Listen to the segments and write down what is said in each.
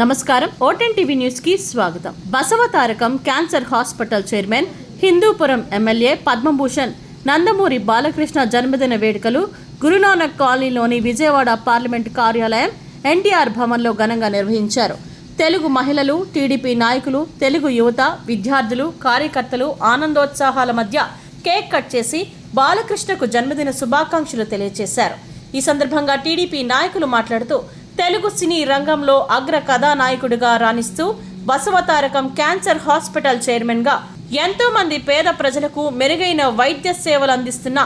నమస్కారం. ఓటెన్ టీవీ న్యూస్కి స్వాగతం. Basava Tarakam cancer hospital chairman Hindupuram MLA Padma Bhushan Nandamuri Balakrishna జన్మదిన వేడుకలు గురునానక్ కాలనీలోని విజయవాడ పార్లమెంట్ కార్యాలయం ఎన్టీఆర్ భవన్లో ఘనంగా నిర్వహించారు. తెలుగు మహిళలు టీడీపీ నాయకులు తెలుగు యువత విద్యార్థులు కార్యకర్తలు ఆనందోత్సాహాల మధ్య కేక్ కట్ చేసి బాలకృష్ణకు జన్మదిన శుభాకాంక్షలు తెలియజేశారు ఈ సందర్భంగా టీడీపీ నాయకులు మాట్లాడుతూ తెలుగు సినీ రంగంలో అగ్ర కథానాయకుడిగా రాణిస్తూ బసవతారకం క్యాన్సర్ హాస్పిటల్ చైర్మన్గా ఎంతో మంది పేద ప్రజలకు మెరుగైన వైద్య సేవలు అందిస్తున్న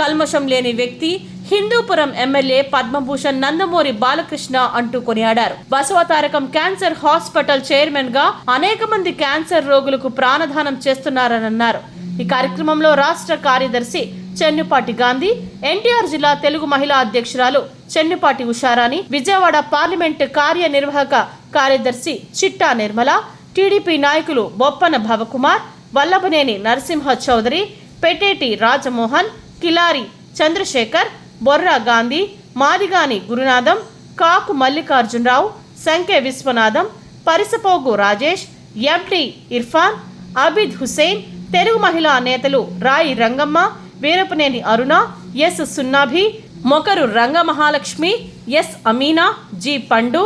కల్మషం లేని వ్యక్తి హిందూపురం ఎమ్మెల్యే పద్మభూషణ్ నందమూరి బాలకృష్ణ అంటూ కొనియాడారు. బసవతారకం క్యాన్సర్ హాస్పిటల్ చైర్మన్గా అనేక మంది క్యాన్సర్ రోగులకు ప్రాణదానం చేస్తున్నారని అన్నారు. ఈ కార్యక్రమంలో రాష్ట్ర కార్యదర్శి చెన్నుపాటి గాంధీ ఎన్టీఆర్ జిల్లా తెలుగు మహిళా అధ్యక్షురాలు చెన్నుపాటి ఉషారాణి విజయవాడ పార్లమెంట్ కార్యనిర్వాహక కార్యదర్శి చిట్టా నిర్మల టీడీపీ నాయకులు బొప్పన భవకుమార్ వల్లభనేని నరసింహ చౌదరి పెటేటి రాజమోహన్ కిలారి చంద్రశేఖర్ బొర్రా గాంధీ మాదిగాని గురునాథం కాకు మల్లికార్జునరావు సంఖ్య విశ్వనాథం పరిసపోగు రాజేష్ ఎండి ఇర్ఫాన్ అబిద్ హుసేన్ తెలుగు మహిళా నేతలు రాయి Rangamma Veerapaneni Aruna S సున్నాభి మొకరు Rangamahalakshmi S Ameena G Pandu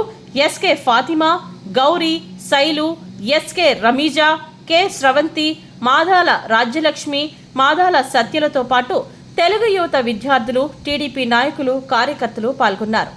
SK Fatima Gowri Sailu SK Rameeza K Sravanthi Madala Rajyalakshmi Madala సత్యలతో పాటు తెలుగు యువత విద్యార్థులు టీడీపీ నాయకులు కార్యకర్తలు పాల్గొన్నారు.